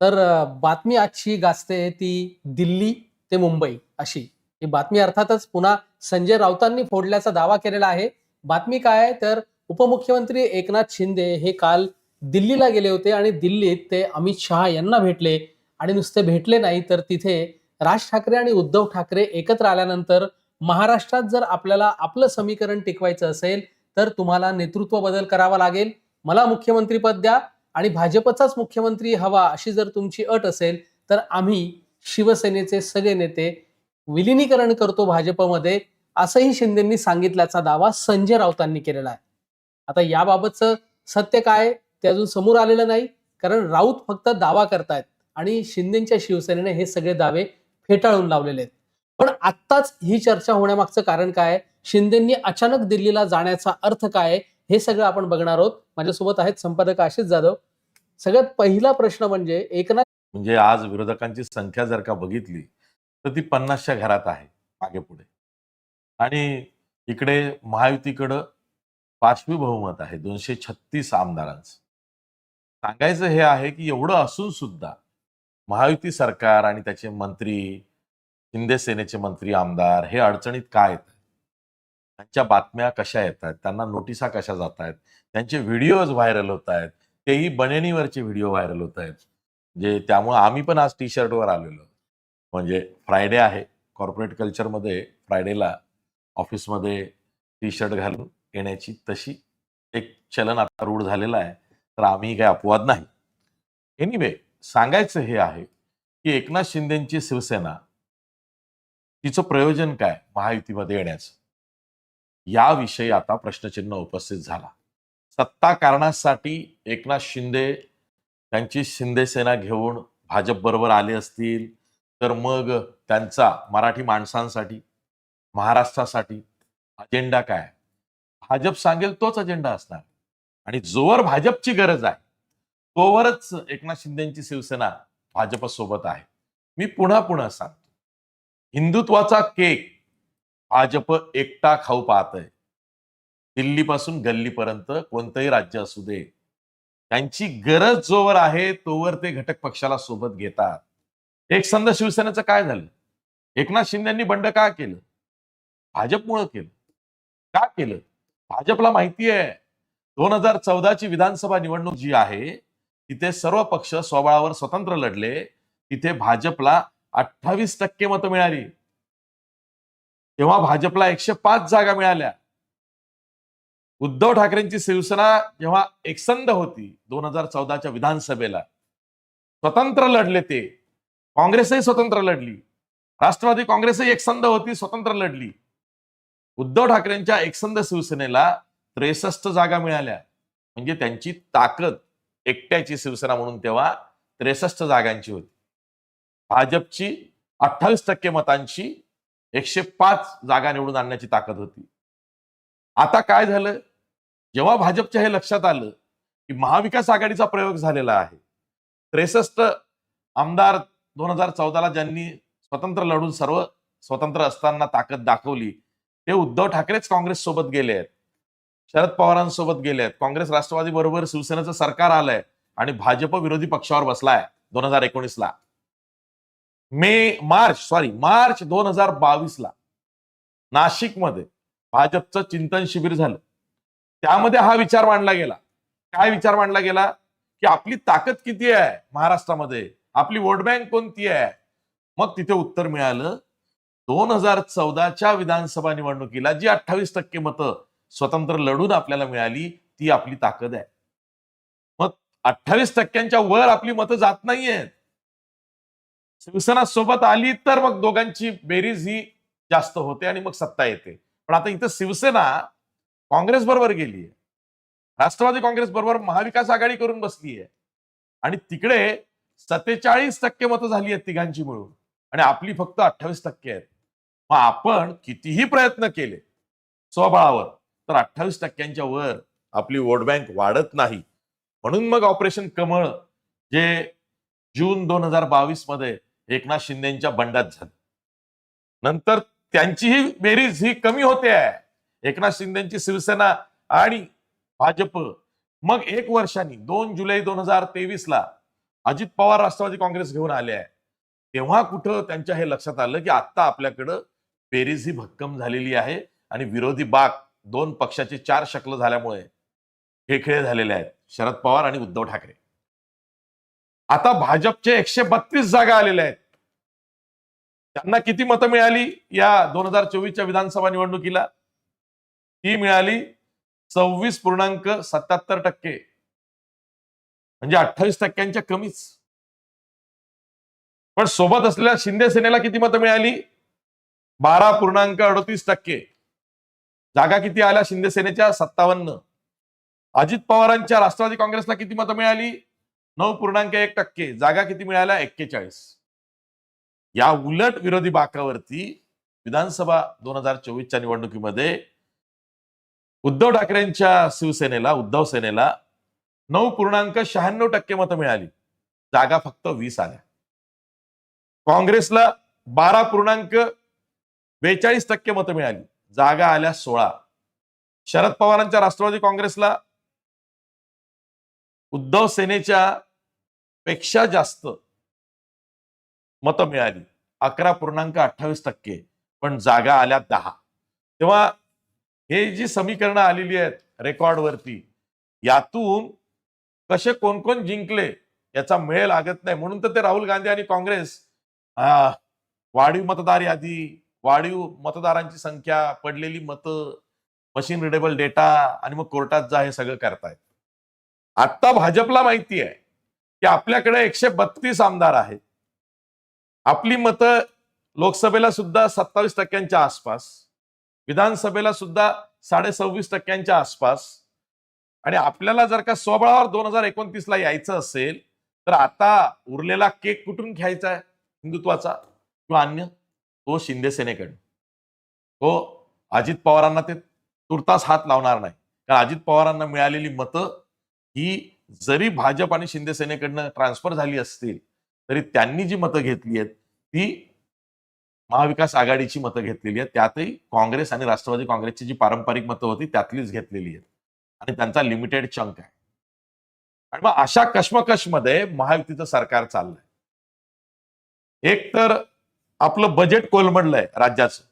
तर बातमी आजची गाजते ती दिल्ली ते मुंबई अशी. ही बातमी अर्थातच पुन्हा संजय राऊतांनी फोडल्याचा दावा केलेला आहे. बातमी काय आहे? तर उपमुख्यमंत्री एकनाथ शिंदे हे काल दिल्लीला गेले होते आणि दिल्लीत ते अमित शहा यांना भेटले. आणि नुसते भेटले नाही तर तिथे राज ठाकरे आणि उद्धव ठाकरे एकत्र आल्यानंतर महाराष्ट्रात जर आपल्याला आपलं समीकरण टिकवायचं असेल तर तुम्हाला नेतृत्व बदल करावा लागेल. मला मुख्यमंत्रीपद द्या. आणि भाजपचाच मुख्यमंत्री हवा अशी जर तुमची अट असेल तर आम्ही शिवसेनेचे सगळे नेते विलिनीकरण करतो भाजपमध्ये असंही शिंदेंनी सांगितल्याचा दावा संजय राऊतांनी केलेला आहे. आता याबाबतचं सत्य काय ते अजून समोर आलेलं नाही कारण राऊत फक्त दावा करतायत आणि शिंदेच्या शिवसेनेने हे सगळे दावे फेटाळून लावलेले आहेत. पण आत्ताच ही चर्चा होण्यामागचं कारण काय? शिंदेंनी अचानक दिल्लीला जाण्याचा अर्थ काय? हे सगळं आपण बघणार आहोत. माझ्यासोबत आहेत संपादक आशिष जाधव. सगळ्यात पहिला प्रश्न म्हणजे एकनाथ म्हणजे आज विरोधकांची संख्या जर का बघितली तर ती पन्नासच्या घरात आहे मागे पुढे. आणि इकडे महायुतीकडं पाचवी बहुमत आहे दोनशे छत्तीस आमदारांचं. सांगायचं हे आहे की एवढं असून सुद्धा महायुती सरकार आणि त्याचे मंत्री शिंदे सेनेचे मंत्री आमदार हे अडचणीत काय येत त्यांच्या बातम्या कशा येत आहेत त्यांना नोटिसा कशा जात आहेत त्यांचे व्हिडिओज व्हायरल होत आहेत तेही बनेनीवरचे व्हिडिओ व्हायरल होत आहेत जे त्यामुळे आम्ही पण आज टी शर्टवर आलेलो. म्हणजे फ्रायडे आहे कॉर्पोरेट कल्चरमध्ये फ्रायडेला ऑफिसमध्ये टी शर्ट घालून येण्याची तशी एक चलन आता रूढ झालेलं आहे तर आम्ही काही अपवाद नाही. एनिवे सांगायचं हे आहे की एकनाथ शिंदेची शिवसेना तिचं प्रयोजन काय महायुतीमध्ये येण्याचं? याविषयी आता प्रश्नचिन्ह उपस्थित झाला. सत्ता कारणासाठी एकनाथ शिंदे त्यांची शिंदे सेना घेऊन भाजप बरोबर आले असतील तर मग त्यांचा मराठी माणसांसाठी महाराष्ट्रासाठी अजेंडा काय? भाजप सांगेल तोच अजेंडा असणार. आणि जोवर भाजपची गरज आहे तोवरच एकनाथ शिंदेची शिवसेना भाजपसोबत आहे. मी पुन्हा पुन्हा सांगतो. हिंदुत्वाचा केक भाजप एकटा खाऊ पाहत आहे दिल्लीपासून गल्लीपर्यंत कोणतंही राज्य असू दे. त्यांची गरज जोवर आहे तोवर ते घटक पक्षाला सोबत घेतात. एक संद शिवसेनेचं काय झालं? एकनाथ शिंदेनी बंड का केलं? भाजपमुळं केलं. का केलं? भाजपला माहिती आहे. दोन हजार चौदाची विधानसभा निवडणूक जी आहे तिथे सर्व पक्ष स्वबळावर स्वतंत्र लढले. तिथे भाजपला अठ्ठावीस टक्के मतं मिळाली. तेव्हा भाजपला एकशे पाच जागा मिळाल्या. उद्धव ठाकरेंची शिवसेना जेव्हा एकसंध होती दोन हजार चौदाच्या विधानसभेला स्वतंत्र लढले ते. काँग्रेसही स्वतंत्र लढली. राष्ट्रवादी काँग्रेसही एकसंध होती स्वतंत्र लढली. उद्धव ठाकरेंच्या एकसंध शिवसेनेला त्रेसष्ट जागा मिळाल्या. म्हणजे त्यांची ताकद एकट्याची शिवसेना म्हणून तेव्हा त्रेसष्ट जागांची होती. भाजपची अठ्ठावीस टक्के मतांची एकशे पाच जागा निवडून आणण्याची ताकद होती. आता काय झालं? जेव्हा भाजपच्या हे लक्षात आलं की महाविकास आघाडीचा प्रयोग झालेला आहे त्रेसष्ट आमदार दोन हजार चौदाला ज्यांनी स्वतंत्र लढून सर्व स्वतंत्र असताना ताकद दाखवली ते उद्धव ठाकरेच काँग्रेस सोबत गेले आहेत. शरद पवारांसोबत गेले आहेत. काँग्रेस राष्ट्रवादी बरोबर शिवसेनेचं सरकार आलंय आणि भाजप विरोधी पक्षावर बसलाय दोन हजार एकोणीसला. मे मार्च सॉरी मार्च दोन हजार बावीसला नाशिकमध्ये भाजपचं चिंतन शिबिर झालं. त्यामध्ये हा विचार मांडला गेला. काय विचार मांडला गेला? की आपली ताकद किती आहे महाराष्ट्रामध्ये? आपली वोट बँक कोणती आहे? मग तिथे उत्तर मिळालं दोन हजार चौदाच्या विधानसभा निवडणुकीला जी अठ्ठावीस टक्के मतं स्वतंत्र लढून आपल्याला मिळाली ती आपली ताकद आहे. मग अठ्ठावीस टक्क्यांच्या वर आपली मतं जात नाहीयेत. शिवसेना सोबत आली तर मग दोघांची बेरीज ही जास्त होते आणि मग सत्ता येते. पण आता इथं शिवसेना काँग्रेस बरोबर गेली आहे राष्ट्रवादी काँग्रेस बरोबर महाविकास आघाडी करून बसली आहे आणि तिकडे सत्तेचाळीस टक्के मतं झाली आहेत तिघांची मिळून. आणि आपली फक्त अठ्ठावीस टक्के आहेत. मग आपण कितीही प्रयत्न केले स्वबळावर तर अठ्ठावीस टक्क्यांच्या वर आपली वोट बँक वाढत नाही. म्हणून मग ऑपरेशन कमळ जे जून दोन हजार बावीसमध्ये एकनाथ शिंदेच्या बंडात झाली. नंतर त्यांचीही बेरीज ही कमी होते आहे. एकनाथ शिंदेची शिवसेना आणि भाजप. मग एक वर्षांनी दोन जुलै दोन हजार तेवीस ला अजित पवार राष्ट्रवादी काँग्रेस घेऊन आले आहे. तेव्हा कुठं त्यांच्या हे लक्षात आलं की आता आपल्याकडं बेरीज ही भक्कम झालेली आहे आणि विरोधी बाग दोन पक्षाचे चार शकल झाल्यामुळे हे खेळ झालेले आहेत. शरद पवार आणि उद्धव ठाकरे. आता भाजपचे एकशे बत्तीस जागा आलेल्या आहेत. त्यांना किती मतं मिळाली या दोन हजार चोवीसच्या विधानसभा निवडणुकीला? ती मिळाली सव्वीस पूर्णांक सत्याहत्तर टक्के. म्हणजे अठ्ठावीस टक्क्यांच्या कमीच. पण सोबत असलेल्या शिंदे सेनेला किती मतं मिळाली? बारा पूर्णांक अडतीस टक्के. जागा किती आल्या शिंदे सेनेच्या? सत्तावन्न. अजित पवारांच्या राष्ट्रवादी काँग्रेसला किती मतं मिळाली? नऊ पूर्णांक एक टक्के. जागा किती मिळाल्या एक्केचाळीस. या उलट विरोधी बाकावरती विधानसभा दोन हजार चोवीसच्या निवडणुकीमध्ये उद्धव ठाकरेंच्या शिवसेनेला उद्धव सेनेला नऊ पूर्णांक शहाण्णव टक्के मतं मिळाली. जागा फक्त वीस आल्या. काँग्रेसला बारा पूर्णांक बेचाळीस टक्के मतं मिळाली. जागा आल्या सोळा. शरद पवारांच्या राष्ट्रवादी काँग्रेसला उद्धव सेनेच्या पेक्षा जास्त मतं मिळाली अकरा पूर्णांक अठ्ठावीस टक्के पण जागा आल्या दहा. तेव्हा हे जी समीकरणं आलेली आहेत रेकॉर्डवरती यातून कसे कोण कोण जिंकले याचा मेळ लागत नाही. म्हणून तर ते राहुल गांधी आणि काँग्रेस वाढीव मतदार यादी वाढीव मतदारांची संख्या पडलेली मतं मशीन रिडेबल डेटा आणि मग कोर्टात जा हे सगळं करतायत. आता भाजपला माहिती आहे. की आपल्याकडे एकशे बत्तीस आमदार आहेत. आपली मतं लोकसभेला सुद्धा सत्तावीस टक्क्यांच्या आसपास विधानसभेला सुद्धा साडे सव्वीस टक्क्यांच्या आसपास. आणि आपल्याला जर का स्वबळावर दोन हजार एकोणतीसला यायचं असेल तर आता उरलेला केक कुठून घ्यायचा आहे? हिंदुत्वाचा किंवा अन्य? तो शिंदे सेनेकडे तो अजित पवारांना ते तुर्तास हात लावणार नाही. कारण अजित पवारांना मिळालेली मतं ही जरी भाजप आणि शिंदे सेनेकडनं ट्रान्सफर झाली असतील तरी त्यांनी जी मतं घेतली आहेत ती महाविकास आघाडीची मतं घेतलेली आहेत. त्यातही काँग्रेस आणि राष्ट्रवादी काँग्रेसची जी पारंपरिक मतं होती त्यातलीच घेतलेली आहेत. आणि त्यांचा लिमिटेड चंक आहे. आणि मग अशा कश्मकशमध्ये महायुतीचं सरकार चाललंय. एक तर आपलं बजेट कोलमडलंय राज्याचं.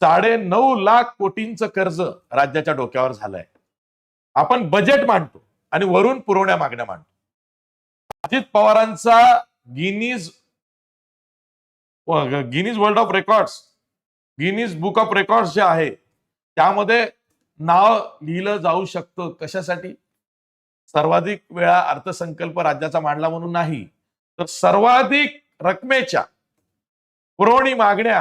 साडे नऊ लाख कोटींचं कर्ज राज्याच्या डोक्यावर झालंय. आपण बजेट मांडतो. आणि वरून पुरवण्या मागण्या मांडतो. अजित पवारांचा Guinness Guinness world of records Guinness book of records जे आहे त्यामध्ये नाव लिहिलं जाऊ शकतं कशासाठी? सर्वाधिक वेळा अर्थसंकल्प राज्याचा मांडला म्हणून नाही तर सर्वाधिक रकमेच्या पुरवणी मागण्या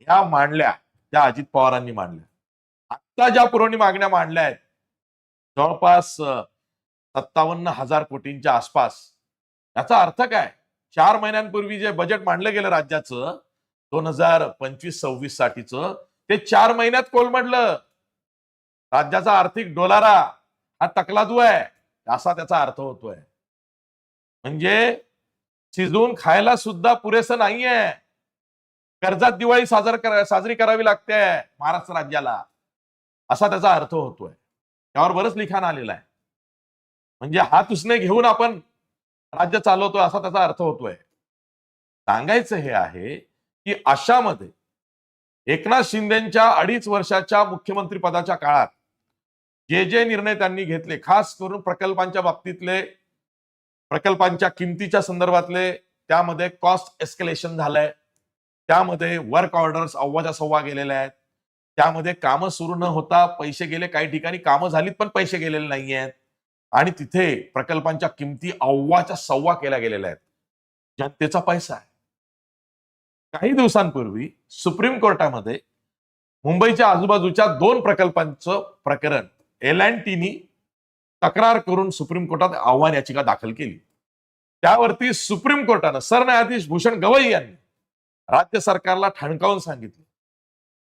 ह्या मांडल्या त्या अजित पवारांनी मांडल्या. आता ज्या पुरवणी मागण्या मांडल्या आहेत जवळपास सत्तावन्न हजार कोटींच्या आसपास. याचा अर्थ काय? चार महिन्यांपूर्वी जे बजेट मांडलं गेलं राज्याचं दोन हजार पंचवीस सव्वीस साठीचं ते चार महिन्यात कोलमडलं. राज्याचा आर्थिक डोलारा हा तकलादू आहे असा त्याचा अर्थ होतोय. म्हणजे शिजवून खायला सुद्धा पुरेसं नाहीये. कर्जात दिवाळी साजर कर साजरी करावी लागते महाराष्ट्र राज्याला असा त्याचा अर्थ होतोय. त्यावर बरंच लिखाण आलेलं आहे. म्हणजे हात उसने घेऊन आपण राज्य चालवतोय असा त्याचा अर्थ होतोय. सांगायचं हे आहे की अशामध्ये एकनाथ शिंदेच्या अडीच वर्षाच्या मुख्यमंत्री पदाच्या काळात जे जे निर्णय त्यांनी घेतले खास करून प्रकल्पांच्या बाबतीतले प्रकल्पांच्या किमतीच्या संदर्भातले त्यामध्ये कॉस्ट एस्केलेशन झालंय. त्यामध्ये वर्क ऑर्डर्स अव्वाच्या सव्वा गेलेल्या आहेत. त्यामध्ये कामं सुरू न होता पैसे गेले काही ठिकाणी कामं झालीत पण पैसे गेलेले नाही आहेत आणि तिथे प्रकल्पांच्या किमती अव्वाच्या सव्वा केल्या गेलेल्या आहेत. जनतेचा पैसा आहे. काही दिवसांपूर्वी सुप्रीम कोर्टामध्ये मुंबईच्या आजूबाजूच्या दोन प्रकल्पांचं प्रकरण एल अँड टीनी तक्रार करून सुप्रीम कोर्टात आव्हान याचिका दाखल केली. त्यावरती सुप्रीम कोर्टानं सरन्यायाधीश भूषण गवई यांनी राज्य सरकारला ठणकावून सांगितलं.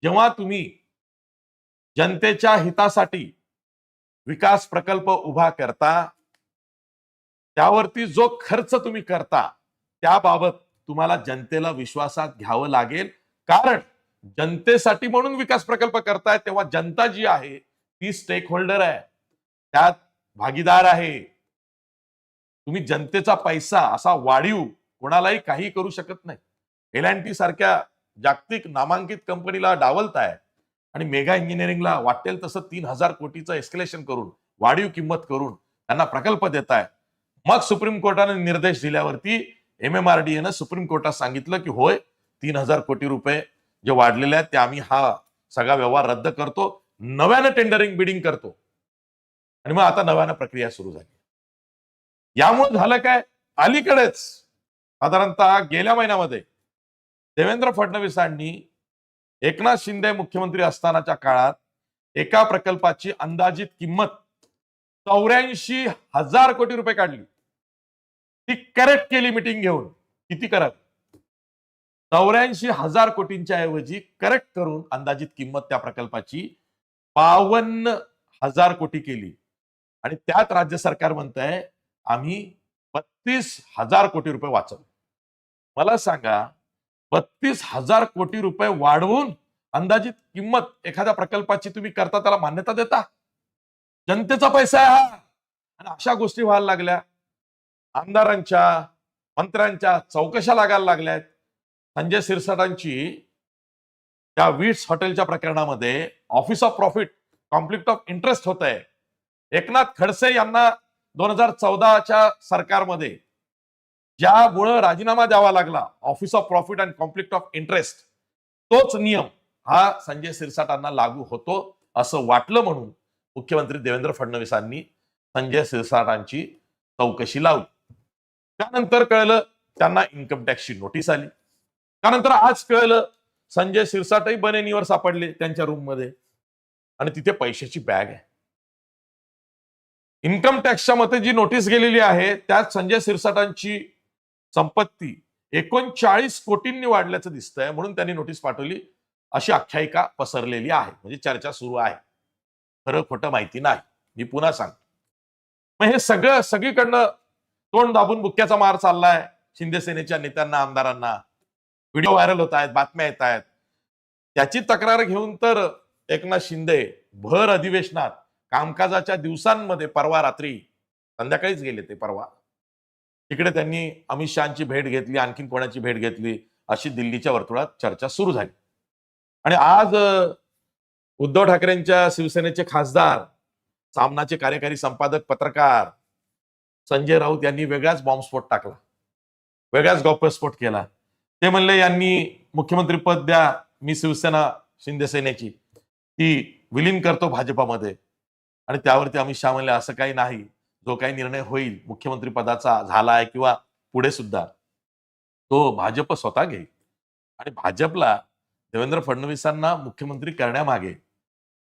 जेव्हा तुम्ही जनतेच्या हितासाठी विकास प्रकल्प उभा करता त्यावरती जो खर्च तुम्ही करता त्याबाबत तुम्हाला जनतेला विश्वासात घ्यावं लागेल. कारण जनतेसाठी म्हणून विकास प्रकल्प करताय तेव्हा जनता जी आहे ती स्टेक होल्डर आहे. त्यात भागीदार आहे. तुम्ही जनतेचा पैसा असा वाढीव कोणालाही काही करू शकत नाही. एल अँड टी सारख्या जागतिक नामांकित कंपनीला डावलताय. आणि मेगा इंजिनिअरिंगला वाटेल तसं तीन हजार कोटीचं एस्केलेशन करून वाढीव किंमत करून त्यांना प्रकल्प देताय. मग सुप्रीम कोर्टाने निर्देश दिल्यावरती एम एम आर डी एनं सुप्रीम कोर्टात सांगितलं की होय तीन हजार कोटी रुपये जे वाढलेले आहेत ते आम्ही हा सगळा व्यवहार रद्द करतो नव्यानं टेंडरिंग बिडिंग करतो. आणि मग आता नव्यानं प्रक्रिया सुरू झाली. यामुळे झालं काय? अलीकडेच साधारणतः गेल्या महिन्यामध्ये देवेंद्र फडणवीसांनी एकनाथ शिंदे मुख्यमंत्री असतानाच्या काळात एका प्रकल्पाची अंदाजित किंमत चौऱ्याऐंशी हजार कोटी रुपये काढली. ती करेक्ट केली मिटिंग घेऊन. किती करत चौऱ्याऐंशी हजार कोटींच्या ऐवजी करेक्ट करून अंदाजित किंमत त्या प्रकल्पाची बावन्न हजार कोटी केली. आणि त्यात राज्य सरकार म्हणत आहे आम्ही बत्तीस हजार कोटी रुपये वाचवले. मला सांगा बत्तीस हजार कोटी रुपये वाढवून अंदाजित किंमत एखाद्या प्रकल्पाची तुम्ही करता त्याला मान्यता देता? जनतेचा पैसा आहे हा. आणि अशा गोष्टी व्हायला लागल्या. आमदारांच्या मंत्र्यांच्या चौकशा लागायला लागल्यात. संजय सिरसाटांची त्या वीट्स हॉटेलच्या प्रकरणामध्ये office of profit conflict of interest होत आहे एकनाथ खडसे यांना दोन हजार चौदाच्या सरकारमध्ये ज्यामुळं राजीनामा द्यावा लागला office of profit and conflict of interest तोच नियम हा संजय सिरसाटांना लागू होतो असं वाटलं म्हणून मुख्यमंत्री देवेंद्र फडणवीसांनी संजय सिरसाटांची चौकशी लावली. त्यानंतर कळलं त्यांना इन्कम टॅक्सची नोटीस आली. त्यानंतर आज कळलं संजय सिरसाटही बनेनीवर सापडले त्यांच्या रूममध्ये आणि तिथे पैशाची बॅग आहे. इन्कम टॅक्सच्या मते जी नोटीस गेलेली आहे त्यात संजय सिरसाटांची संपत्ती. एकोणचाळीस कोटींनी वाढल्याचं दिसतंय म्हणून त्यांनी नोटीस पाठवली. अशी आख्यायिका पसरलेली आहे. म्हणजे चर्चा सुरू आहे. खरं खोटं माहिती नाही. मी पुन्हा सांगतो. मग हे सगळं सगळीकडनं तोंड दाबून बुक्क्याचा मार चाललाय शिंदे सेनेच्या नेत्यांना आमदारांना. व्हिडिओ व्हायरल होत आहेत बातम्या येत आहेत. त्याची तक्रार घेऊन तर एकनाथ शिंदे भर अधिवेशनात कामकाजाच्या दिवसांमध्ये परवा रात्री संध्याकाळीच गेले ते परवा तिकडे त्यांनी अमित शहाची भेट घेतली आणखीन कोणाची भेट घेतली अशी दिल्लीच्या वर्तुळात चर्चा सुरू झाली. आणि आज उद्धव ठाकरेंच्या शिवसेनेचे खासदार सामनाचे कार्यकारी संपादक पत्रकार संजय राऊत यांनी वेगळाच बॉम्बस्फोट टाकला. वेगळाच गौप्यस्फोट केला. ते म्हणले यांनी मुख्यमंत्री पद द्या मी शिवसेना शिंदे सेनेची. ती विलीन करतो भाजपामध्ये. आणि त्यावरती अमित शहा म्हणले असं काही नाही. जो काही निर्णय होईल मुख्यमंत्री पदाचा झाला आहे किंवा पुढे सुद्धा तो भाजप स्वतः घेईल. आणि भाजपला देवेंद्र फडणवीसांना मुख्यमंत्री करण्यामागे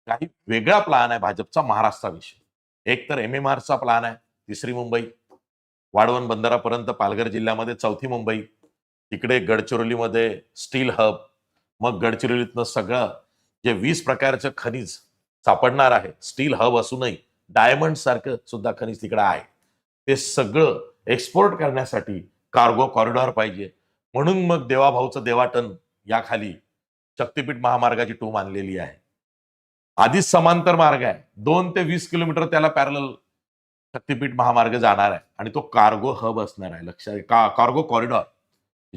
काही वेगळा प्लान आहे भाजपचा महाराष्ट्राविषयी एक तर एम एम आरचा प्लान आहे तिसरी मुंबई. वाढवण बंदरापर्यंत पालघर जिल्ह्यामध्ये चौथी मुंबई. तिकडे गडचिरोलीमध्ये स्टील हब. मग गडचिरोलीतनं सगळं जे वीस प्रकारचं खनिज सापडणार आहे स्टील हब असूनही डायमंड सारखं सुद्धा खनिज तिकडं आहे. ते सगळं एक्सपोर्ट करण्यासाठी कार्गो कॉरिडॉर पाहिजे. म्हणून मग देवाभाऊचं देवाटन याखाली शक्तीपीठ महामार्गाची टूम आणलेली आहे. आधीच समांतर मार्ग आहे. दोन ते वीस किलोमीटर त्याला पॅरल शक्तीपीठ महामार्ग जाणार आहे. आणि तो कार्गो हब असणार आहे. लक्षात का कार्गो कॉरिडॉर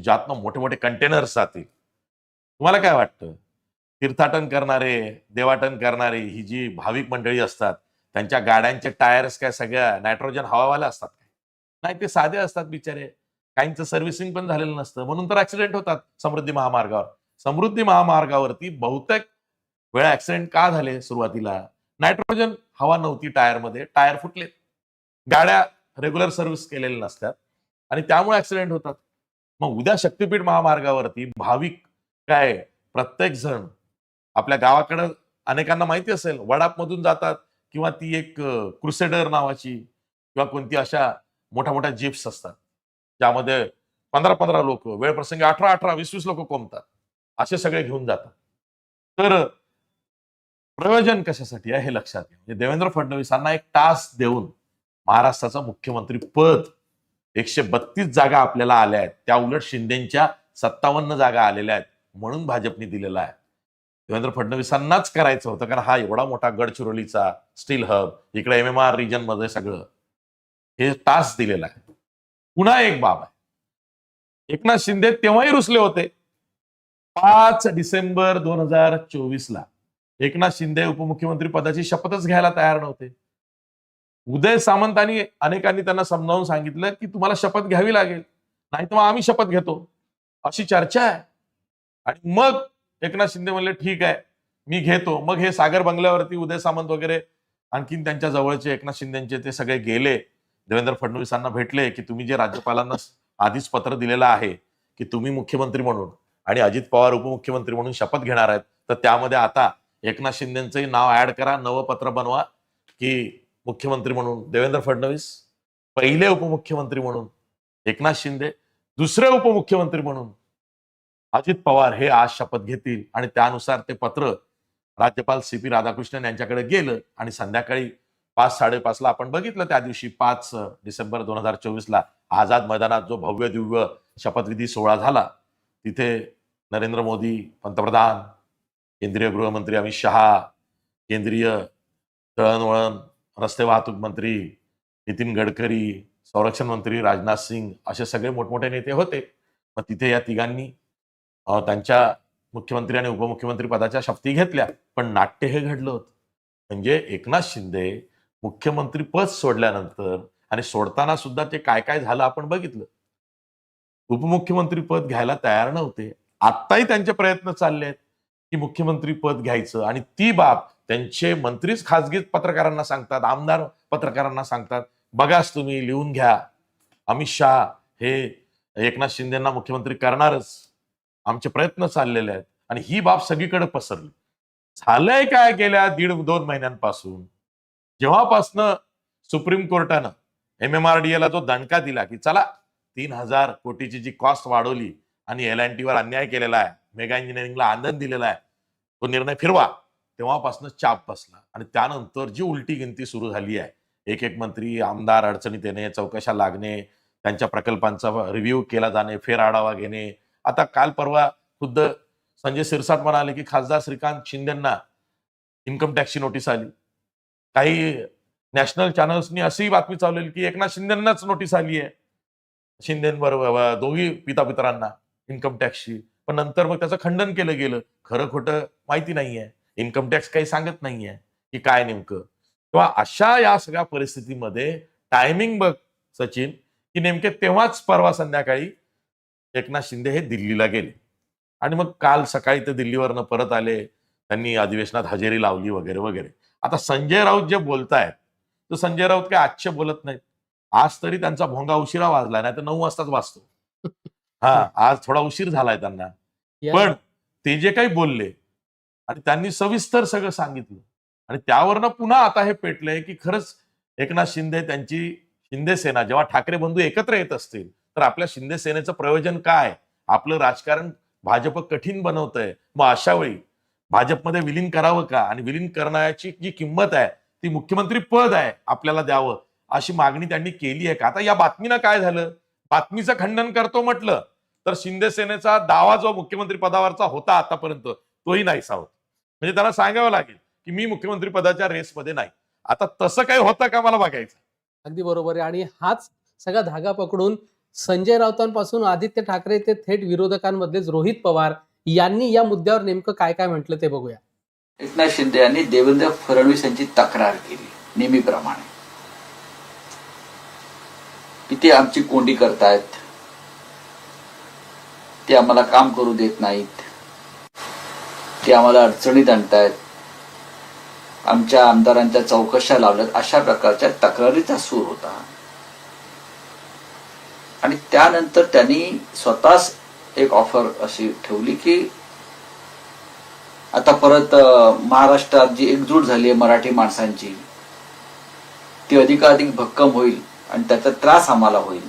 ज्यातनं मोठे मोठे कंटेनर्स जातील. तुम्हाला काय वाटतं? तीर्थाटन करणारे देवाटन करणारे ही जी भाविक मंडळी असतात त्यांच्या गाड्यांचे टायर्स काय सगळ्या नायट्रोजन हवावाल्या असतात काय? नाही ते साधे असतात बिचारे. काहींचं सर्व्हिसिंग पण झालेलं नसतं. म्हणून तर ऍक्सिडेंट होतात समृद्धी महामार्गावर. समृद्धी महामार्गावरती बहुतेक वेळा ऍक्सिडेंट का झाले सुरुवातीला? नायट्रोजन हवा नव्हती टायरमध्ये. टायर फुटले. गाड्या रेग्युलर सर्व्हिस केलेल्या नसतात. आणि त्यामुळे ऍक्सिडेंट होतात. मग उद्या शक्तीपीठ महामार्गावरती भाविक काय? प्रत्येक जण आपल्या गावाकडं अनेकांना माहिती असेल. वडाप मधून जातात. किंवा ती एक क्रुसेडर नावाची किंवा कोणती अशा मोठ्या मोठ्या जिप्स असतात. ज्यामध्ये पंधरा पंधरा लोक वेळ प्रसंगी अठरा अठरा वीस वीस लोक कोंबतात. असे सगळे घेऊन जातात. तर प्रयोजन कशासाठी आहे हे लक्षात घ्या. म्हणजे देवेंद्र फडणवीसांना एक टास्क देऊन महाराष्ट्राचं मुख्यमंत्री पद एकशे बत्तीस जागा आपल्याला आल्या आहेत. त्या उलट शिंदेच्या सत्तावन्न जागा आलेल्या आहेत म्हणून भाजपने दिलेला आहे. देवेंद्र फडणवीसांनाच करायचं होतं कारण हा एवढा मोठा गडचिरोलीचा स्टील हब इकडे एम एम आर रिजनमध्ये सगळं हे टास्क दिलेला आहे. पुन्हा एक बाब आहे. एकनाथ शिंदे तेव्हाही रुसले होते. पाच डिसेंबर दोन हजार चोवीस ला एकनाथ शिंदे उपमुख्यमंत्री पदाची शपथच घ्यायला तयार नव्हते. उदय सामंतांनी अनेकांनी त्यांना समजावून सांगितलं की तुम्हाला शपथ घ्यावी लागेल नाही तर मग आम्ही शपथ घेतो. अशी चर्चा आहे. आणि मग एकनाथ शिंदे म्हणले ठीक आहे मी घेतो. मग हे सागर बंगल्यावरती उदय सामंत वगैरे आणखीन त्यांच्या जवळचे एकनाथ शिंदेचे ते सगळे गेले. देवेंद्र फडणवीसांना भेटले की तुम्ही जे राज्यपालांना आधीच पत्र दिलेलं आहे की तुम्ही मुख्यमंत्री म्हणून आणि अजित पवार उपमुख्यमंत्री म्हणून शपथ घेणार आहेत तर त्यामध्ये आता एकनाथ शिंदेचंही नाव ऍड करा नवं पत्र बनवा की मुख्यमंत्री म्हणून देवेंद्र फडणवीस पहिले उपमुख्यमंत्री म्हणून एकनाथ शिंदे दुसरे उपमुख्यमंत्री म्हणून अजित पवार हे आज शपथ घेतील आणि त्यानुसार ते पत्र राज्यपाल सी पी राधाकृष्णन यांच्याकडे गेलं आणि संध्याकाळी पाच साडेपाचला आपण बघितलं त्या दिवशी पाच डिसेंबर दोन हजार चोवीसला आझाद मैदानात जो भव्य दिव्य शपथविधी सोहळा झाला तिथे नरेंद्र मोदी पंतप्रधान केंद्रीय गृहमंत्री अमित शहा केंद्रीय दळणवळण रस्ते वाहतूक मंत्री नितीन गडकरी संरक्षण मंत्री राजनाथ सिंग असे सगळे मोठमोठे नेते होते. मग तिथे या तिघांनी त्यांच्या मुख्यमंत्री आणि उपमुख्यमंत्री पदाच्या शपथी घेतल्या पण नाट्य हे घडलं होतं. म्हणजे एकनाथ शिंदे मुख्यमंत्री पद सोडल्यानंतर आणि सोडताना सुद्धा ते काय काय झालं आपण बघितलं. उपमुख्यमंत्री पद घ्यायला तयार नव्हते. आत्ताही त्यांचे प्रयत्न चालले आहेत की मुख्यमंत्री पद घ्यायचं आणि ती बाब त्यांचे मंत्रीच खासगी पत्रकारांना सांगतात आमदार पत्रकारांना सांगतात. बघाच तुम्ही लिहून घ्या. अमित शहा हे एकनाथ शिंदेना मुख्यमंत्री करणारच. आमचे प्रयत्न चाललेले आहेत. आणि ही बाब सगळीकडे पसरली. झालंय काय गेल्या दीड दोन महिन्यांपासून? जेव्हापासनं सुप्रीम कोर्टानं एम एम आर डी एला जो दणका दिला की चला तीन हजार कोटीची जी कॉस्ट वाढवली आणि एल एन टीवर अन्याय केलेला आहे मेगा इंजिनिअरिंगला आनंद दिलेला आहे तो निर्णय फिरवा. तेव्हापासून चाप बसला. आणि त्यानंतर जी उलटी गिनती सुरू झाली आहे एक एक मंत्री आमदार अडचणीत येणे चौकशा लागणे त्यांच्या प्रकल्पांचा रिव्ह्यू केला जाणे फेर आढावा घेणे आता काल परवा खुद्द संजय सिरसाट म्हणाले की खासदार श्रीकांत शिंदेना इन्कम टॅक्सची नोटीस आली. काही नॅशनल चॅनल्सनी अशीही बातमी चालवली की एकनाथ शिंदेनाच नोटीस आली आहे. शिंदेबरोबर दोघी पिता पितरांना इन्कम टॅक्सची. पण नंतर मग त्याचं खंडन केलं गेलं. खरं खोटं माहिती नाहीये. इन्कम टॅक्स काही सांगत नाहीये की काय नेमकं. किंवा अशा या सगळ्या परिस्थितीमध्ये टायमिंग बघ सचिन की नेमके तेव्हाच परवा संध्याकाळी एकनाथ शिंदे हे दिल्लीला गेले. आणि मग काल सकाळी ते दिल्लीवरनं परत आले त्यांनी अधिवेशनात हजेरी लावली वगैरे वगैरे. आता संजय राऊत जे बोलतायत तर संजय राऊत काय आजचे बोलत नाहीत. आज तरी त्यांचा भोंगा उशिरा वाजला नाही तर नऊ वाजताच वाजतो. हा आज थोडा उशीर झालाय त्यांना. पण ते जे काही बोलले आणि त्यांनी सविस्तर सगळं सांगितलं आणि त्यावरनं पुन्हा आता हे पेटलंय की खरंच एकनाथ शिंदे त्यांची शिंदे सेना जेव्हा ठाकरे बंधू एकत्र येत असतील तर आपल्या शिंदे सेनेचं प्रयोजन काय? आपलं राजकारण भाजप कठीण बनवतंय. मग अशा वेळी भाजपमध्ये विलीन करावं का? आणि विलीन करण्याची जी किंमत आहे ती मुख्यमंत्री पद आहे आपल्याला द्यावं अशी मागणी त्यांनी केली आहे का? आता या बातमीनं काय झालं? बातमीचं खंडन करतो म्हटलं तर शिंदे सेनेचा दावा जो मुख्यमंत्री पदावरचा होता आतापर्यंत तोही नाहीसा होत म्हणजे त्यांना सांगावं लागेल की मी मुख्यमंत्री पदाच्या रेसमध्ये नाही. आता तसं काही होतं का मला बघायचं? अगदी बरोबर आहे. आणि हाच सगळा धागा पकडून संजय राऊतांपासून आदित्य ठाकरे ते थेट विरोधकांमधलेच रोहित पवार यांनी या मुद्द्यावर नेमकं काय काय म्हटलं ते बघूया. एकनाथ शिंदे यांनी देवेंद्र फडणवीस यांची तक्रार केली नेहमीप्रमाणे. की ते आमची कोंडी करतायत. ते आम्हाला काम करू देत नाहीत. ते आम्हाला अडचणीत आणतायत. आमच्या आमदारांच्या चौकशा लावल्यात अशा प्रकारच्या तक्रारीचा सूर होता. आणि त्यानंतर त्यांनी स्वतःच एक ऑफर अशी ठेवली की आता परत महाराष्ट्रात जी एकजूट झाली आहे मराठी माणसांची ती अधिकाधिक भक्कम होईल आणि त्याचा त्रास आम्हाला होईल.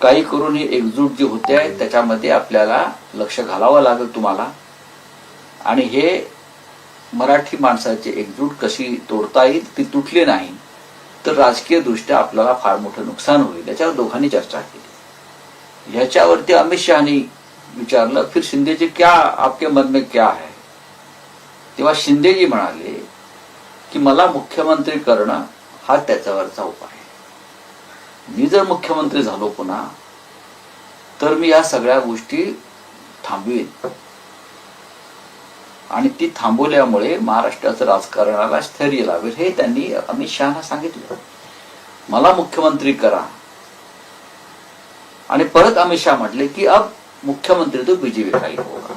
काही करून ही एकजूट जी होते आहे त्याच्यामध्ये आपल्याला लक्ष घालावं लागेल तुम्हाला. आणि हे मराठी माणसाची एकजूट कशी तोडता येईल ती तुटली नाही. तर राजकीय दृष्ट्या आपल्याला फार मोठं नुकसान होईल. याच्यावर दोघांनी चर्चा केली. ह्याच्यावरती अमित शहानी विचारलं फिर शिंदेजी क्या आपके मन में क्या है? तेव्हा शिंदेजी म्हणाले की मला मुख्यमंत्री करणं हा त्याच्यावरचा उपाय आहे. मी जर मुख्यमंत्री झालो पुन्हा तर मी या सगळ्या गोष्टी थांबवीन. आणि ती थांबवल्यामुळे महाराष्ट्राचं राजकारणाला स्थैर्य लावेल हे त्यांनी अमित शहाला सांगितलं. मला मुख्यमंत्री करा. आणि परत अमित शहा म्हटले की अब मुख्यमंत्री तो बीजेपी काही होगा?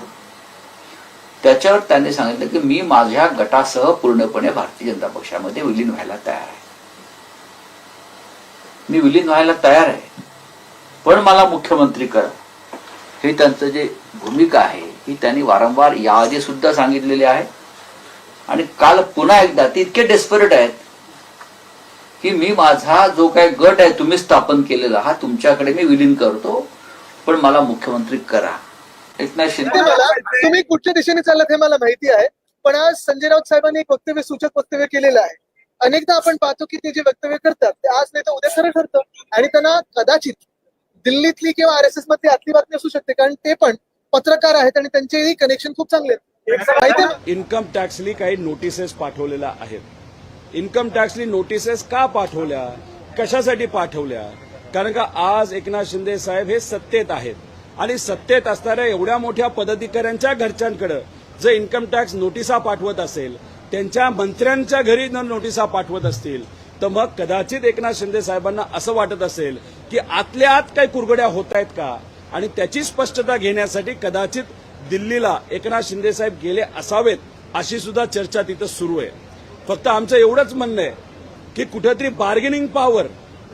त्याच्यावर त्यांनी सांगितलं की मी माझ्या गटासह पूर्णपणे भारतीय जनता पक्षामध्ये विलीन व्हायला तयार आहे. मी विलीन व्हायला तयार आहे. पण मला मुख्यमंत्री करा. हे त्यांचं जे भूमिका आहे ही त्यांनी वारंवार याआधी सुद्धा सांगितलेली आहे. आणि काल पुन्हा एकदा ते इतके डेस्परेट आहेत की मी माझा जो काही गट आहे तुम्ही स्थापन केलेला हा तुमच्याकडे मी विलीन करतो पण मला मुख्यमंत्री करा. एकनाथ शिंदे मला? तुम्ही कुठच्या दिशेने चाललात हे मला माहिती आहे पण आज संजय राऊत साहेबांनी एक वक्तव्य सूचक वक्तव्य केलेलं आहे. अनेकदा आपण पाहतो की ते जे वक्तव्य करतात ते आज नाही तर उद्या खरं ठरतं. आणि त्यांना कदाचित दिल्लीतली किंवा आर एस एस मधली आतली बातमी असू शकते कारण ते पण पत्रकार आहेत आणि त्यांचेही कनेक्शन खूप चांगले आहेत. माहिती आहे? इन्कम टॅक्सली काही नोटिसेस पाठवलेल्या आहेत. इन्कम टॅक्सली नोटिसेस का पाठवल्या? कशासाठी पाठवल्या? कारण का आज एकनाथ शिंदे साहेब हे सत्तेत आहेत. आणि सत्तेत असणाऱ्या एवढ्या मोठ्या पदाधिकाऱ्यांच्या घरच्यांकडे जर इन्कम टॅक्स नोटिसा पाठवत असेल त्यांच्या मंत्र्यांच्या घरी जर नोटिसा पाठवत असतील तर मग कदाचित एकनाथ शिंदे साहेबांना असं वाटत असेल की आतल्या आत काही कुरगड्या होत आहेत का? आणि त्याची स्पष्टता घेण्यासाठी कदाचित दिल्लीला एकनाथ शिंदे साहेब गेले असावेत अशी सुद्धा चर्चा तिथं सुरू आहे. फक्त आमचं एवढंच म्हणणं आहे की कुठेतरी बार्गेनिंग पॉवर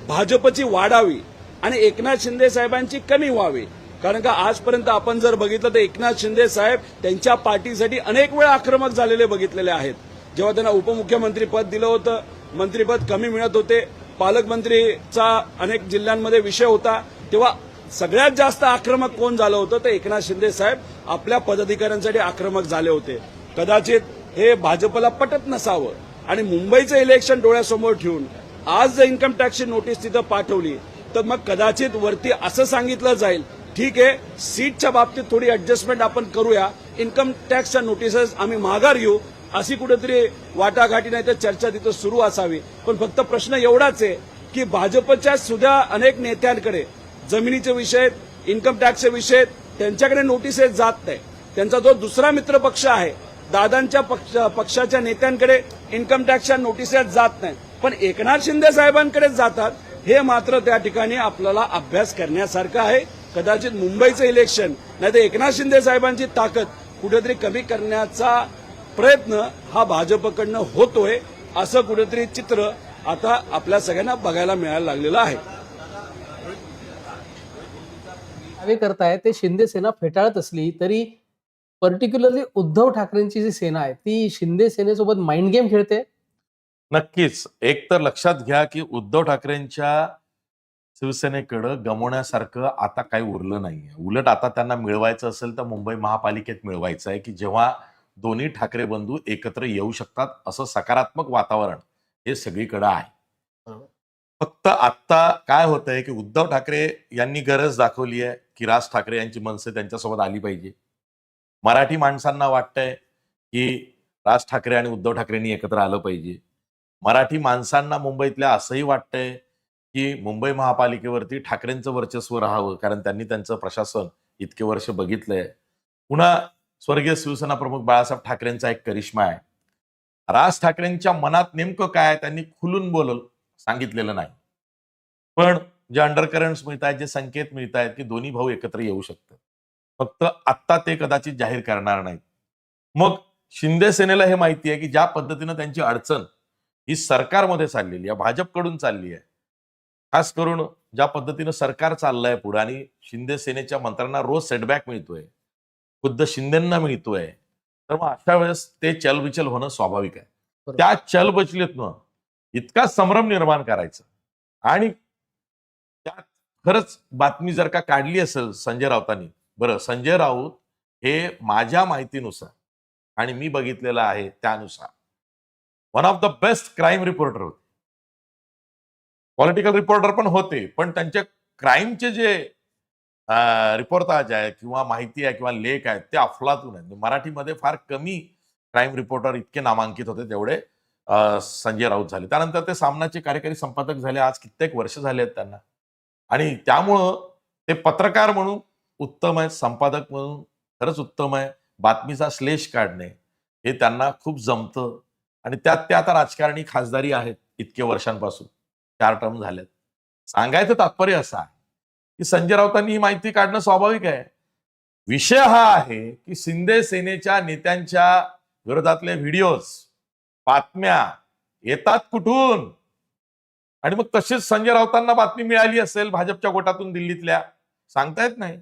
भाजपची वाढावी आणि एकनाथ शिंदे साहेबांची कमी व्हावी. कारण का आजपर्यंत आपण जर बघितलं तर एकनाथ शिंदे साहेब त्यांच्या पार्टीसाठी अनेक वेळा आक्रमक झालेले बघितलेले आहेत. जेव्हा त्यांना उपमुख्यमंत्री पद दिलं होतं मंत्रीपद कमी मिळत होते पालकमंत्रीचा अनेक जिल्ह्यांमध्ये विषय होता तेव्हा सगळ्यात जास्त आक्रमक कोण झालं होतं तर एकनाथ शिंदे साहेब आपल्या पदाधिकाऱ्यांसाठी आक्रमक झाले होते. कदाचित हे भाजपला पटत नसावं. आणि मुंबईचं इलेक्शन डोळ्यासमोर ठेवून आज जर इन्कम टॅक्सची नोटीस तिथं पाठवली तर मग कदाचित वरती असं सांगितलं जाईल ठीक आहे सीटच्या बाबतीत थोडी ऍडजस्टमेंट आपण करूया इन्कम टॅक्सच्या नोटिसेस आम्ही माघार घेऊ अशी कुठेतरी वाटाघाटी नाही तर चर्चा तिथं सुरू असावी. पण फक्त प्रश्न एवढाच आहे की भाजपच्या सुद्धा अनेक नेत्यांकडे जमिनीचे विषय इन्कम टॅक्सचे विषय त्यांच्याकडे नोटिसेस जात नाही. त्यांचा जो दुसरा मित्र पक्ष आहे दादांच्या पक्ष पक्षाच्या नेत्यांकडे इन्कम टॅक्सच्या नोटिसेस जात नाही. पण एकनाथ शिंदे साहेबांकडे जातात हे मात्र त्या ठिकाणी आपल्याला अभ्यास करण्यासारखं आहे. कदाचित मुंबईचं इलेक्शन नाही तर एकनाथ शिंदे साहेबांची ताकद कुठेतरी कमी करण्याचा प्रयत्न हा भाजपकडनं होतोय असं कुठेतरी चित्र आता आपल्या सगळ्यांना बघायला मिळायला लागलेलं आहे. दावे करताय ते शिंदे सेना फेटाळत असली तरी पर्टिक्युलरली उद्धव ठाकरेंची जी सेना आहे ती शिंदे सेनेसोबत माइंड गेम खेळते? नक्कीच. एक तर लक्षात घ्या की उद्धव ठाकरेंच्या शिवसेनेकडं गमवण्यासारखं आता काही उरलं नाहीये. उलट आता त्यांना मिळवायचं असेल तर मुंबई महापालिकेत मिळवायचं आहे की जेव्हा दोन्ही ठाकरे बंधू एकत्र येऊ शकतात असं सकारात्मक वातावरण हे सगळीकडं आहे. फक्त आत्ता काय होतंय की उद्धव ठाकरे यांनी गरज दाखवली आहे की राज ठाकरे यांची मनसे त्यांच्यासोबत आली पाहिजे. मराठी माणसांना वाटतंय की राज ठाकरे आणि उद्धव ठाकरेंनी एकत्र आलं पाहिजे. मराठी माणसांना मुंबईतल्या असंही वाटतंय की मुंबई महापालिकेवरती ठाकरेंचं वर्चस्व राहावं कारण त्यांनी त्यांचं प्रशासन इतके वर्ष बघितलंय. पुन्हा स्वर्गीय शिवसेना प्रमुख बाळासाहेब ठाकरेंचा एक करिश्मा आहे. राज ठाकरेंच्या मनात नेमकं काय त्यांनी खुलून बोललं. सांगितलेलं नाही. पण जे अंडर करंट्स मिळत आहेत जे संकेत मिळत आहेत की दोन्ही भाऊ एकत्र येऊ शकतात. फक्त आत्ता ते कदाचित जाहीर करणार नाहीत. मग शिंदे सेनेला हे माहिती आहे की ज्या पद्धतीनं त्यांची अडचण ही सरकारमध्ये चाललेली आहे भाजपकडून चालली आहे. खास करून ज्या पद्धतीनं सरकार चाललंय पुढे आणि शिंदे सेनेच्या मंत्र्यांना रोज सेटबॅक मिळतोय खुद्द शिंदेना मिळतोय तर मग अशा वेळेस ते चलबिचल होणं स्वाभाविक आहे. त्या चलबचलीतनं इतका संभ्रम निर्माण करायचा. आणि त्यात खरंच बातमी जर का काढली असेल संजय राऊतांनी बरं संजय राऊत हे माझ्या माहितीनुसार आणि मी बघितलेलं आहे त्यानुसार one of the best crime reporter होते. पॉलिटिकल रिपोर्टर पण होते पण त्यांचे क्राईमचे जे रिपोर्टाज आहे किंवा माहिती आहे किंवा लेख आहेत ते अफलातून आहेत मराठीमध्ये फार कमी क्राईम रिपोर्टर इतके नामांकित होते तेवढे. संजय राऊत झाले. त्यानंतर ते सामनाचे कार्यकारी संपादक झाले. आज कित्येक वर्ष झाले आहेत त्यांना. आणि त्यामुळं ते पत्रकार म्हणून उत्तम आहे संपादक म्हणून खरंच उत्तम आहे. बातमीचा श्लेष काढणे हे त्यांना खूप जमतं. आणि त्यात ते आता राजकारणी खासदारी आहेत इतके वर्षांपासून. चार टर्म झाल्यात सांगायचं तात्पर्य असं आहे की संजय राऊतांनी ही माहिती काढणं स्वाभाविक आहे. विषय हा आहे की शिंदे सेनेच्या नेत्यांच्या विरोधातले व्हिडिओज बातम्या येतात कुठून? आणि मग तसेच संजय राऊतांना बातमी मिळाली असेल भाजपच्या गोटातून दिल्लीतल्या सांगता येत नाही.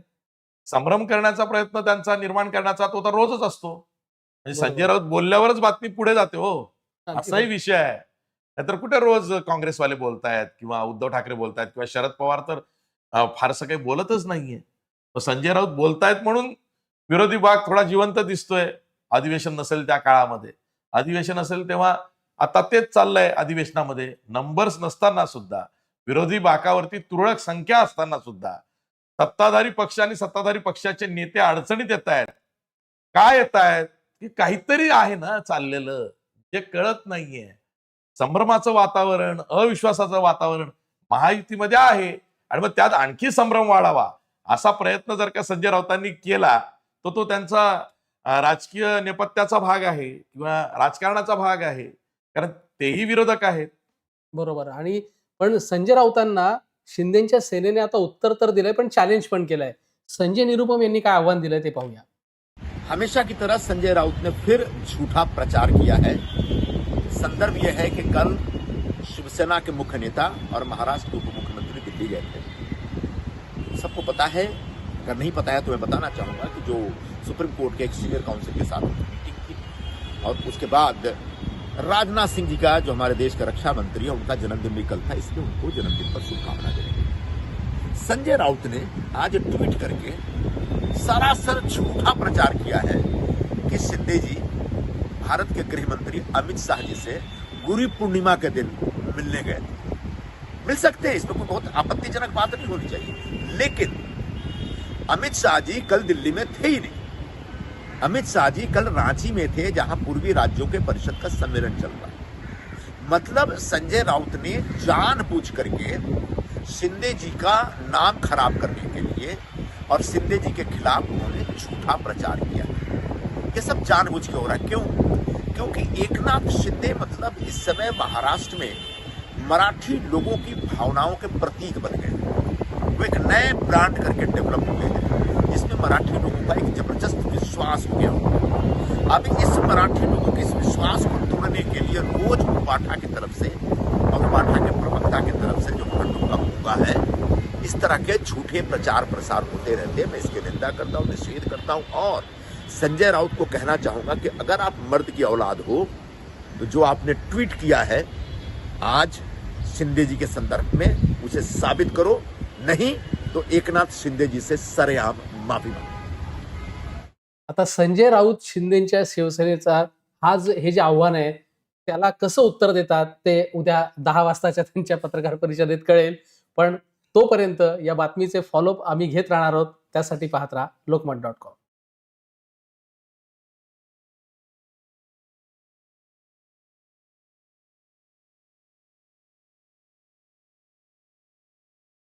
संभ्रम करण्याचा प्रयत्न त्यांचा निर्माण करण्याचा तो तर रोजच असतो. म्हणजे संजय. राऊत बोलल्यावरच बातमी पुढे जाते हो. असाही विषय आहे. नाहीतर कुठे रोज काँग्रेसवाले बोलतायत किंवा उद्धव ठाकरे बोलतायत किंवा शरद पवार तर फारसं काही बोलतच नाहीये. संजय राऊत बोलतायत म्हणून विरोधी भाग थोडा जिवंत दिसतोय. अधिवेशन नसेल त्या काळामध्ये. अधिवेशन असेल तेव्हा आता तेच चाललंय अधिवेशनामध्ये. नंबर्स नसताना सुद्धा विरोधी बाकावरती तुरळक संख्या असताना सुद्धा सत्ताधारी पक्ष आणि सत्ताधारी पक्षाचे नेते अडचणीत येत आहेत. काय येत आहेत? की काहीतरी आहे ना चाललेलं जे कळत नाहीये. संभ्रमाचं वातावरण अविश्वासाचं वातावरण महायुतीमध्ये आहे आणि मग त्यात आणखी संभ्रम वाढावा असा प्रयत्न जर का संजय राऊतांनी केला तर तो त्यांचा राजकीय नेपथ्याचा भाग आहे किंवा राजकारणाचा भाग आहे. कारण तेही विरोधक आहेत. बरोबर. आणि पण संजय राऊतांना शिंदेच्या सेनेने आता उत्तर तर दिलंय पण चॅलेंज पण केलंय. संजय निरुपम यांनी काय आव्हान दिलंय ते पाहूया. हमेशा की तरह संजय राउत ने फिर झूठा प्रचार किया है. संदर्भ यह है कि कल शिवसेना के मुख्य नेता और महाराष्ट्र के उप मुख्यमंत्री दिल्ली गए थे। सबको पता है अगर नहीं पता है तो मैं बताना चाहूंगा कि जो सुप्रीम कोर्ट के एक सीनियर काउंसिल के साथ और उसके बाद राजनाथ सिंह जी का, जो हमारे देश का रक्षा मंत्री है, उनका जन्मदिन भी कल था, इसलिए उनको जन्मदिन पर शुभकामना देंगे संजय राउत ने आज ट्वीट करके सरासर झूठा प्रचार किया है कि शिंदे जी भारत के गृह मंत्री अमित शाह जी से गुरु पूर्णिमा के दिन मिलने गए थे। मिल सकते हैं, इसमें कोई बहुत आपत्तिजनक बात नहीं होनी चाहिए। लेकिन अमित शाह जी कल दिल्ली में थे ही नहीं। अमित शाह जी कल रांची में थे, जहाँ पूर्वी राज्यों के परिषद का सम्मेलन चल रहा। मतलब संजय राउत ने जान जानबूझ करके शिंदे जी का नाम खराब करने के लिए और शिंदे जी के खिलाफ उन्होंने झूठा प्रचार किया। ये सब जानबूझ के हो रहा है। क्यों? क्योंकि एकनाथ शिंदे मतलब इस समय महाराष्ट्र में मराठी लोगों की भावनाओं के प्रतीक बन गए। वो एक नए ब्रांड करके डेवलप हुए हैं। मराठी लोगों का एक ज़बरदस्त विश्वास हो गया। अभी इस मराठी लोगों के इस विश्वास को तोड़ने के लिए रोज उपाठा की तरफ़ से और उपाठा के प्रवक्ता की तरफ़ से जो भंडुका हुआ है, इस तरह के झूठे प्रचार प्रसार होते रहते हैं। मैं इसकी निंदा करता हूँ, निषेध करता हूँ और संजय राउत को कहना चाहूँगा कि अगर आप मर्द की औलाद हो तो जो आपने ट्वीट किया है, आज शिंदे जी के संदर्भ में उसे साबित करो। नहीं तो एकनाथ शिंदे जी से सरेआम माफी मांगो आता संजय राऊत शिंदेच्या शिवसेनेचा हा जे हे जे आव्हान आहे त्याला कसं उत्तर देतात ते उद्या दहा वाजताच्या त्यांच्या पत्रकार परिषदेत कळेल. पण तोपर्यंत या बातमीचे फॉलोअप आम्ही घेत राहणार आहोत. त्यासाठी पाहत राहा लोकमत डॉट कॉम